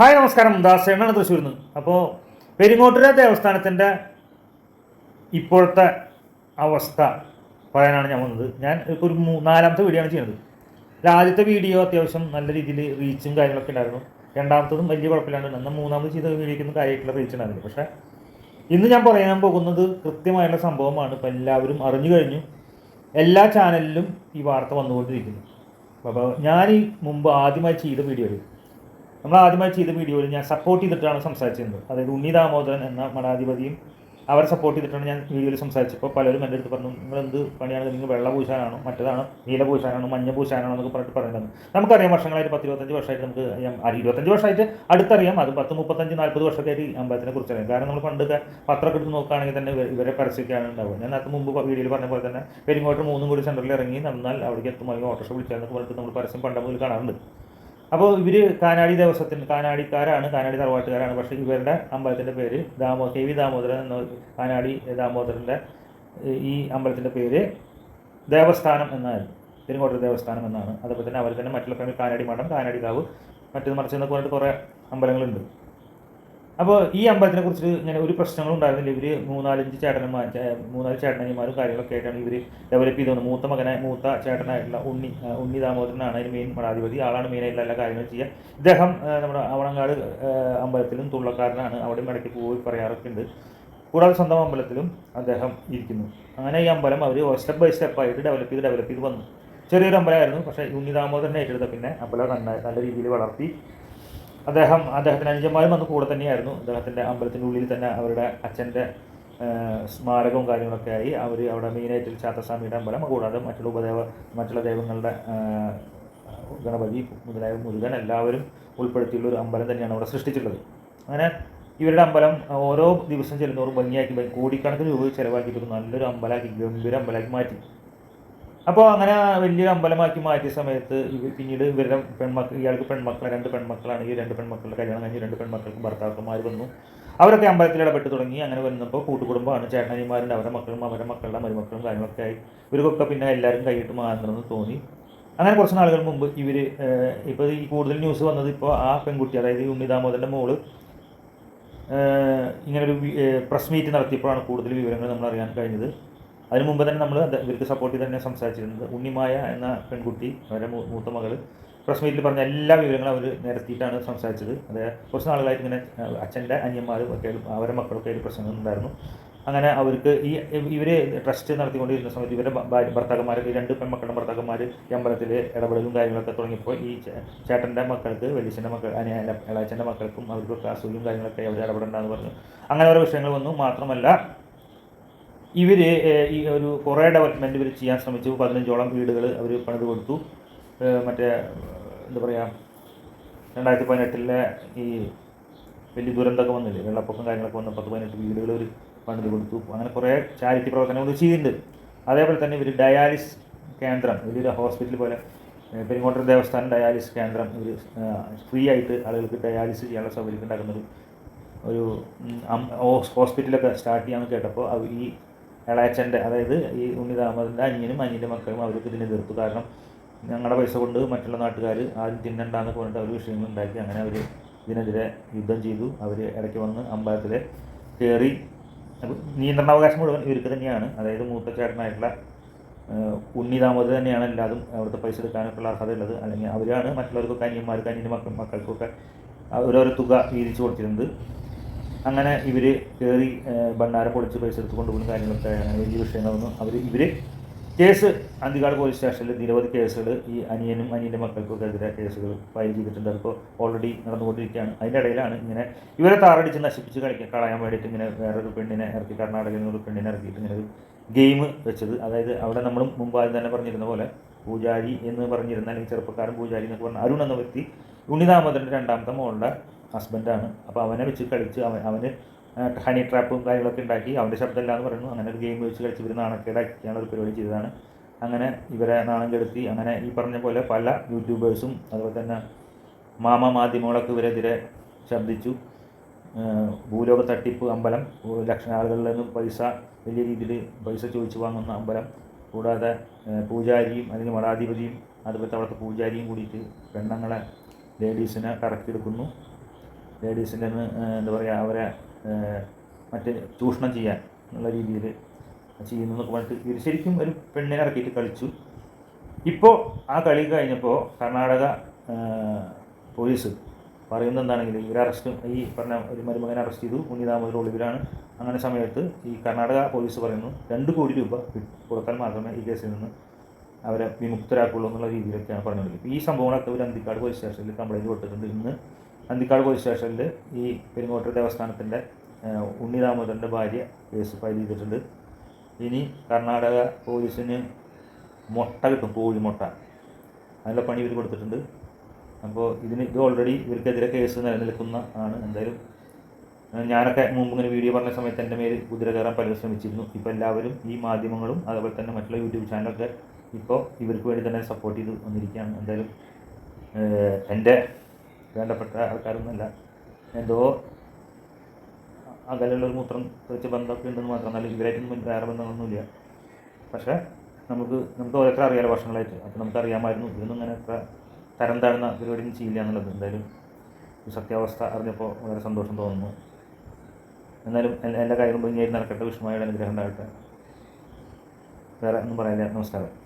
Hi നമസ്കാരം. ദാസേണാണ് തൃശ്ശൂരിൽ നിന്ന് അപ്പോൾ പെരിങ്ങോട്ടുര ദേവസ്ഥാനത്തിന്റെ ഇപ്പോഴത്തെ അവസ്ഥ പറയാനാണ് ഞാൻ വന്നത്. ഞാൻ ഇപ്പോൾ ഒരു നാലാമത്തെ വീഡിയോ ആണ് ചെയ്യുന്നത്. അല്ല ആദ്യത്തെ വീഡിയോ അത്യാവശ്യം നല്ല രീതിയിൽ റീച്ചും കാര്യങ്ങളൊക്കെ ഉണ്ടായിരുന്നു. രണ്ടാമത്തതും വലിയ കുഴപ്പമില്ലാണ്ട് എന്നാൽ മൂന്നാമത് ചെയ്ത വീഡിയോക്കൊന്നും കാര്യമായിട്ടുള്ള റീച്ച് ഉണ്ടായിരുന്നില്ല. പക്ഷേ ഇന്ന് ഞാൻ പറയാൻ പോകുന്നത് കൃത്യമായിട്ടുള്ള സംഭവമാണ്. ഇപ്പോൾ എല്ലാവരും അറിഞ്ഞു കഴിഞ്ഞു. എല്ലാ ചാനലിലും ഈ വാർത്ത വന്നുകൊണ്ടിരിക്കുന്നു. അപ്പോൾ ഞാൻ ഈ മുമ്പ് ആദ്യമായി ചെയ്ത വീഡിയോയിൽ നമ്മൾ ആദ്യമായി ചെയ്ത വീഡിയോയിൽ ഞാൻ സപ്പോർട്ട് ചെയ്തിട്ടാണ് സംസാരിച്ചിരുന്നത്. അതായത് ഉണ്ണി ദാമോദരൻ എന്ന മഠാധിപതിയും അവരെ സപ്പോർട്ട് ചെയ്തിട്ടാണ് ഞാൻ വീഡിയോയിൽ സംസാരിച്ചപ്പോൾ പലരും എന്റെ അടുത്ത് പറഞ്ഞു നിങ്ങൾ എന്ത് പണിയാണ് നിങ്ങൾ വെള്ള പൂശാനാണോ? മറ്റേതാണ് നീല പൂശാനാണോ? മഞ്ഞ പൂശാനാണോ? എന്നൊക്കെ പറഞ്ഞിട്ട് പറഞ്ഞിട്ടുണ്ട് നമുക്കറിയാം വർഷങ്ങളായിട്ട് പത്ത് ഇരുപത്തഞ്ച് വർഷമായിട്ട് നമുക്ക് ഇരുപത്തഞ്ച് വർഷമായിട്ട് അടുത്തറിയാം. അത് പത്ത് മുപ്പത്തഞ്ച് നാൽപ്പത് വർഷത്തേക്ക് അമ്പലത്തിനെ കുറിച്ച് അറിയാം. കാരണം നമ്മൾ പണ്ടൊക്കെ പത്രമൊക്കെ എടുത്ത് നോക്കുകയാണെങ്കിൽ തന്നെ ഇവ- ഇവരെ പരസ്യമൊക്കെയാണ് ഉണ്ടാവുക. ഞാൻ അത് മുമ്പ് വീഡിയോയിൽ പറഞ്ഞ പോലെ തന്നെ പെരിങ്ങോട്ട് മൂന്നും കൂടി സെന്ററിൽ ഇറങ്ങി നടന്നാൽ അവിടേക്ക് എത്തുമ്പോൾ ഓട്ടോറിക്ഷ വിളിച്ചാൽ എന്നൊക്കെ പറഞ്ഞിട്ട് നമ്മൾ പരസ്യം പണ്ട് മുതൽ കാണാറുണ്ട്. അപ്പോൾ ഇവർ കാനാടി ദേവസ്വത്തിന് കാനാടിക്കാരാണ് കാനാടി തറവാട്ടുകാരാണ്. പക്ഷേ ഇവരുടെ അമ്പലത്തിന്റെ പേര് ദാമോ കെ വി ദാമോദരൻ എന്ന കാനാടി ദാമോദരന്റെ ഈ അമ്പലത്തിന്റെ പേര് ദേവസ്ഥാനം എന്നായിരുന്നു. പെരുങ്കോട്ടൂർ ദേവസ്ഥാനം എന്നാണ്. അതുപോലെ തന്നെ അവർ തന്നെ മറ്റുള്ള കാനാടി മഠം കാനാടി കാവ് മറ്റേത് മറിച്ച് എന്നൊക്കെ പറഞ്ഞിട്ട് കുറേ അമ്പലങ്ങളുണ്ട്. അപ്പോൾ ഈ അമ്പലത്തിനെ കുറിച്ച് ഇങ്ങനെ ഒരു പ്രശ്നങ്ങളും ഉണ്ടായിരുന്നില്ല. ഇവർ മൂന്നാലഞ്ച് ചേട്ടന്മാർ ചേ- മൂന്നാൽ ചേട്ടനന്മാരും കാര്യങ്ങളൊക്കെ ആയിട്ടാണ് ഇവർ ഡെവലപ്പ് ചെയ്തത്. മൂത്ത മകനായ മൂത്ത ചേട്ടനായിട്ടുള്ള ഉണ്ണി ഉണ്ണി ദാമോദരനാണ് അതിന് മെയിൻ മഠാധിപതി. ആളാണ് മെയിനായിട്ടുള്ള എല്ലാ കാര്യങ്ങളും ചെയ്യുക. ഇദ്ദേഹം നമ്മുടെ അവണങ്ങാട് അമ്പലത്തിലും തുള്ളക്കാരനാണ്. അവിടെ ഇടയ്ക്ക് പോയി പറയാറൊക്കെ ഉണ്ട്. കൂടാതെ സ്വന്തം അമ്പലത്തിലും അദ്ദേഹം ഇരിക്കുന്നു. അങ്ങനെ ഈ അമ്പലം അവർ സ്റ്റെപ്പ് ബൈ സ്റ്റെപ്പായിട്ട് ഡെവലപ്പ് ചെയ്ത് ഡെവലപ്പ് ചെയ്ത് വന്നു. ചെറിയൊരു അമ്പലമായിരുന്നു പക്ഷേ ഉണ്ണി ദാമോദരനെ ഏറ്റെടുത്ത പിന്നെ അമ്പലം നന്നായി നല്ല രീതിയിൽ വളർത്തി. അദ്ദേഹം അദ്ദേഹത്തിന് അനുജന്മാരും അന്ന് കൂടെ തന്നെയായിരുന്നു. അദ്ദേഹത്തിന്റെ അമ്പലത്തിന്റെ ഉള്ളിൽ തന്നെ അവരുടെ അച്ഛന്റെ സ്മാരകവും കാര്യങ്ങളൊക്കെ ആയി. അവർ അവിടെ മെയിനായിട്ട് ചാത്തസ്വാമിയുടെ അമ്പലം കൂടാതെ മറ്റുള്ള ഉപദേവ മറ്റുള്ള ദൈവങ്ങളുടെ ഗണപതി മുതലായ മുരുകൻ എല്ലാവരും ഉൾപ്പെടുത്തിയുള്ള ഒരു അമ്പലം തന്നെയാണ് അവിടെ സൃഷ്ടിച്ചിട്ടുള്ളത്. അങ്ങനെ ഇവരുടെ അമ്പലം ഓരോ ദിവസം ചെല്ലുന്നവരും ഭംഗിയാക്കി ഭംഗി- കോടിക്കണക്കിന് രൂപ ചിലവാക്കിയിട്ട് നല്ലൊരു അമ്പലമാക്കി ഗംഭീര അമ്പലമാക്കി മാറ്റി. അപ്പോൾ അങ്ങനെ വലിയൊരു അമ്പലമാക്കി മാറ്റിയ സമയത്ത് പിന്നീട് ഇവരുടെ പെൺമക്കൾ ഇയാൾക്ക് പെൺമക്കളെ രണ്ട് പെൺമക്കളാണ്. ഈ രണ്ട് പെൺമക്കളുടെ കല്യാണം കഴിഞ്ഞ് രണ്ട് പെൺമക്കൾക്ക് ഭർത്താക്കന്മാർ വന്നു. അവരൊക്കെ അമ്പലത്തിൽ ഇടപെട്ട് തുടങ്ങി. അങ്ങനെ വന്നപ്പോൾ കൂട്ടുകുടുംബമാണ്. ചേട്ടനിമാരുടെ അവരുടെ മക്കളും അവരുടെ മക്കളുടെ മരുമക്കളും കാര്യങ്ങളൊക്കെ ആയി. ഇവർക്കൊക്കെ പിന്നെ എല്ലാവരും കൈയിട്ട് മാറണമെന്ന് തോന്നി. അങ്ങനെ കുറച്ച് നാളുകൾ മുമ്പ് ഇവർ ഇപ്പോൾ ഈ കൂടുതൽ ന്യൂസ് വന്നത് ഇപ്പോൾ ആ പെൺകുട്ടി അതായത് ഈ ഉണ്ണി ദാമോദരന്റെ മോൾ ഇങ്ങനൊരു പ്രസ് മീറ്റ് നടത്തിയപ്പോഴാണ് കൂടുതൽ വിവരങ്ങൾ നമ്മൾ അറിയാൻ കഴിഞ്ഞത്. അതിന് മുമ്പ് തന്നെ നമ്മൾ ഇവർക്ക് സപ്പോർട്ട് തന്നെ സംസാരിച്ചിരുന്നത്. ഉണ്ണിമായ എന്ന പെൺകുട്ടി അവരുടെ മൂത്ത മകൾ പ്രസ് മീറ്റിൽ പറഞ്ഞ എല്ലാ വിവരങ്ങളും അവർ നിരത്തിയിട്ടാണ് സംസാരിച്ചത്. അതായത് കുറച്ച് നാളുകളായിട്ട് ഇങ്ങനെ അച്ഛന്റെ അനിയന്മാരും ഒക്കെ അവരുടെ മക്കളൊക്കെ ഒരു പ്രശ്നങ്ങൾ ഉണ്ടായിരുന്നു. അങ്ങനെ അവർക്ക് ഈ ഇവർ ട്രസ്റ്റ് നടത്തിക്കൊണ്ടിരുന്ന സമയത്ത് ഇവരുടെ ഭർത്താക്കന്മാർ രണ്ട് പെൺമക്കളുടെ ഭർത്താക്കന്മാർ ഈ അമ്പലത്തിൽ ഇടപെടലും കാര്യങ്ങളൊക്കെ തുടങ്ങിയപ്പോൾ ഈ ചേട്ടന്റെ മക്കൾക്ക് വലിയച്ഛന്റെ മക്കൾ അനിയ ഇളയച്ചന്റെ മക്കൾക്കും അവർക്കൊക്കെ അസുഖവും കാര്യങ്ങളൊക്കെ അവർ ഇടപെടേണ്ടതെന്ന് പറഞ്ഞു. അങ്ങനെ ഓരോ വിഷയങ്ങൾ വന്നു. മാത്രമല്ല ഇവർ ഈ ഒരു കുറേ ഡെവലപ്മെന്റ് ഇവർ ചെയ്യാൻ ശ്രമിച്ചു. പതിനഞ്ചോളം വീടുകൾ അവർ പണിത് കൊടുത്തു മറ്റേ എന്താ പറയുക രണ്ടായിരത്തി പതിനെട്ടിലെ ഈ വലിയ ദുരന്തമൊക്കെ വന്നില്ലേ? വെള്ളപ്പൊക്കം കാര്യങ്ങളൊക്കെ വന്ന പത്ത് പതിനെട്ട് വീടുകൾ അവർ പണിത് കൊടുത്തു അങ്ങനെ കുറേ ചാരിറ്റി പ്രവർത്തനങ്ങൾ ചെയ്യുന്നുണ്ട്. അതേപോലെ തന്നെ ഇവർ ഡയാലിസ് കേന്ദ്രം വലിയൊരു ഹോസ്പിറ്റൽ പോലെ പെരിങ്ങോട്ടൂർ ദേവസ്ഥാനം ഡയാലിസ് കേന്ദ്രം ഇവർ ഫ്രീ ആയിട്ട് ആളുകൾക്ക് ഡയാലിസ് ചെയ്യാനുള്ള സൗകര്യം ഉണ്ടാക്കുന്നൊരു ഒരു ഹോസ്പിറ്റലൊക്കെ സ്റ്റാർട്ട് ചെയ്യാമെന്ന് കേട്ടപ്പോൾ ഈ ഇളയച്ചന്റെ അതായത് ഈ ഉണ്ണിതാമതിന്റെ അനിയനും അനിയന്റെ മക്കളും അവർക്ക് ഇതിനെ എതിർത്തു കാരണം ഞങ്ങളുടെ പൈസ കൊണ്ട് മറ്റുള്ള നാട്ടുകാർ ആദ്യം തിന്നണ്ടെന്ന് പറഞ്ഞിട്ട് അവർ വിഷയങ്ങൾ ഉണ്ടാക്കി. അങ്ങനെ അവർ ഇതിനെതിരെ യുദ്ധം ചെയ്തു. അവർ ഇടയ്ക്ക് വന്ന് അമ്പലത്തിൽ കയറി. നിയന്ത്രണാവകാശം മുഴുവൻ ഇവർക്ക് തന്നെയാണ്. അതായത് മൂത്ത ചേട്ടനായിട്ടുള്ള ഏഹ്, ഉണ്ണി ദാമോദർ തന്നെയാണ് എല്ലാതും അവിടുത്തെ പൈസ എടുക്കാനൊക്കെയുള്ള അർഹത ഉള്ളത് അല്ലെങ്കിൽ അവരാണ് മറ്റുള്ളവർക്കൊക്കെ അനിയന്മാർക്ക് അനിയന്റെ മക്കൾ മക്കൾക്കൊക്കെ ഓരോരോ തുക വീതിച്ചു കൊടുത്തിരുന്നത്. അങ്ങനെ ഇവർ കയറി ഭണ്ണാരം പൊളിച്ച് പൈസ എടുത്ത് കൊണ്ടുപോകുന്ന കാര്യങ്ങളൊക്കെ അങ്ങനെ വലിയ വിഷയങ്ങളൊന്നും അവർ ഇവർ കേസ് അന്തികാട് പോലീസ് സ്റ്റേഷനിൽ നിരവധി കേസുകൾ ഈ അനിയനും അനിയന്റെ മക്കൾക്കൊക്കെ എതിരെ കേസുകൾ ഫയൽ ചെയ്തിട്ടുണ്ട്. അതിപ്പോൾ ഓൾറെഡി നടന്നുകൊണ്ടിരിക്കുകയാണ്. അതിന്റെ ഇടയിലാണ് ഇങ്ങനെ ഇവരെ താറടിച്ച് നശിപ്പിച്ച് കളിക്കാൻ കളയാൻ വേണ്ടിയിട്ട് ഇങ്ങനെ വേറൊരു പെണ്ണിനെ ഇറക്കി കർണാടകയിൽ നിന്നൊരു പെണ്ണിനെ ഇറക്കിയിട്ട് ഇങ്ങനെ ഒരു ഗെയിം വെച്ചത്. അതായത് അവിടെ നമ്മൾ മുമ്പ് ആദ്യം തന്നെ പറഞ്ഞിരുന്ന പോലെ പൂജാരി എന്ന് പറഞ്ഞിരുന്ന അല്ലെങ്കിൽ ചെറുപ്പക്കാരൻ പൂജാരി എന്നൊക്കെ പറഞ്ഞ അരുൺ എന്ന വ്യക്തി ഉണ്ണിദാമോദരന്റെ രണ്ടാമത്തെ മോളുടെ ഹസ്ബൻഡാണ് അപ്പോൾ അവനെ വെച്ച് കളിച്ച് അവൻ അവന് ഹണി ട്രാപ്പും കാര്യങ്ങളൊക്കെ ഉണ്ടാക്കി. അവന്റെ ശബ്ദമില്ല എന്ന് പറയുന്നു. അങ്ങനെ ഒരു ഗെയിം വെച്ച് കളിച്ച് ഇവർ നാണക്കേടാക്കിയാണ് ഒരു പരിപാടി ചെയ്തതാണ്. അങ്ങനെ ഇവരെ നാണം കെടുത്തി അങ്ങനെ ഈ പറഞ്ഞ പോലെ പല യൂട്യൂബേഴ്സും അതുപോലെ തന്നെ മാമ മാധ്യമങ്ങളൊക്കെ ഇവരെതിരെ ശബ്ദിച്ചു. ഭൂലോക തട്ടിപ്പ് അമ്പലം. ലക്ഷം ആളുകളിൽ നിന്നും പൈസ വലിയ രീതിയിൽ പൈസ ചോദിച്ചു വാങ്ങുന്ന അമ്പലം. കൂടാതെ പൂജാരിയും അല്ലെങ്കിൽ മഠാധിപതിയും അതുപോലത്തെ അവിടുത്തെ പൂജാരിയും കൂടിയിട്ട് പെണ്ണങ്ങളെ ലേഡീസിനെ കറക്കിയെടുക്കുന്നു. ലേഡീസിന്റെ എന്താ പറയുക അവരെ മറ്റേ ചൂഷണം ചെയ്യാൻ എന്നുള്ള രീതിയിൽ ചെയ്യുന്നു എന്നൊക്കെ പറഞ്ഞിട്ട് ശരിക്കും ഒരു പെണ്ണിനെ ഇറക്കിയിട്ട് കളിച്ചു. ഇപ്പോൾ ആ കളി കഴിഞ്ഞപ്പോൾ കർണാടക പോലീസ് പറയുന്നത് എന്താണെങ്കിൽ ഇവർ അറസ്റ്റ് ഈ പറഞ്ഞ ഒരു മരുമകനെ അറസ്റ്റ് ചെയ്തു. ഉണ്ണിതാമോദർ ഒളിവിലാണ്. അങ്ങനെ സമയത്ത് ഈ കർണാടക പോലീസ് പറയുന്നു രണ്ട് കോടി രൂപ കൊടുത്താൽ മാത്രമേ ഈ കേസിൽ നിന്ന് അവരെ വിമുക്തരാക്കുള്ളൂ എന്നുള്ള രീതിയിലൊക്കെയാണ് പറഞ്ഞുകൊണ്ടിരിക്കുന്നത്. ഈ സംഭവങ്ങളൊക്കെ ഒരു അന്തിക്കാട് പോലീസ് സ്റ്റേഷനിൽ കംപ്ലൈന്റ് കൊടുത്തിട്ടുണ്ട്. ഇന്ന് അന്തിക്കാട് പോലീസ് സ്റ്റേഷനിൽ ഈ പെരുങ്ങോട്ടൂർ ദേവസ്ഥാനത്തിന്റെ ഏഹ്, ഉണ്ണി ദാമോദരന്റെ ഭാര്യ കേസ് ഫയൽ ചെയ്തിട്ടുണ്ട്. ഇനി കർണാടക പോലീസിന് മുട്ട കിട്ടും കോഴി മുട്ട അതിനുള്ള പണി ഇവർ കൊടുത്തിട്ടുണ്ട്. അപ്പോൾ ഇതിന് ഇത് ഓൾറെഡി ഇവർക്കെതിരെ കേസ് നിലനിൽക്കുന്ന ആണ്. എന്തായാലും ഞാനൊക്കെ മുമ്പ് ഇങ്ങനെ വീഡിയോ പറഞ്ഞ സമയത്ത് എന്റെ മേൽ കുതിര കയറാൻ പലരും ശ്രമിച്ചിരുന്നു. ഇപ്പോൾ എല്ലാവരും ഈ മാധ്യമങ്ങളും അതുപോലെ തന്നെ മറ്റുള്ള യൂട്യൂബ് ചാനലൊക്കെ ഇപ്പോൾ ഇവർക്ക് വേണ്ടി തന്നെ സപ്പോർട്ട് ചെയ്ത് വന്നിരിക്കുകയാണ്. എന്തായാലും എന്റെ വേണ്ടപ്പെട്ട ആൾക്കാരൊന്നുമല്ല. എന്തോ അകലുള്ളൊരു മൂത്രം വെച്ച് ബന്ധമൊക്കെ ഉണ്ടെന്ന് മാത്രം എന്നാലും ഇവരായിട്ടൊന്നും വേറെ ബന്ധങ്ങളൊന്നുമില്ല. പക്ഷേ നമുക്ക് നമുക്ക് ഓരോരുത്തർ അറിയാലോ വർഷങ്ങളായിട്ട്. അപ്പോൾ നമുക്കറിയാമായിരുന്നു ഇതൊന്നും ഇങ്ങനെ എത്ര തരം താഴ്ന്ന പരിപാടിയൊന്നും ചെയ്യില്ല എന്നുള്ളത്. എന്തായാലും സത്യാവസ്ഥ അറിഞ്ഞപ്പോൾ വളരെ സന്തോഷം തോന്നുന്നു. എന്നാലും എല്ലാ കാര്യങ്ങളും ഭംഗിയായിട്ട് നടക്കട്ടെ വിഷ്ണുമായുടെ അനുഗ്രഹം ഉണ്ടാകട്ടെ. വേറെ ഒന്നും പറയാനില്ല. നമസ്കാരം.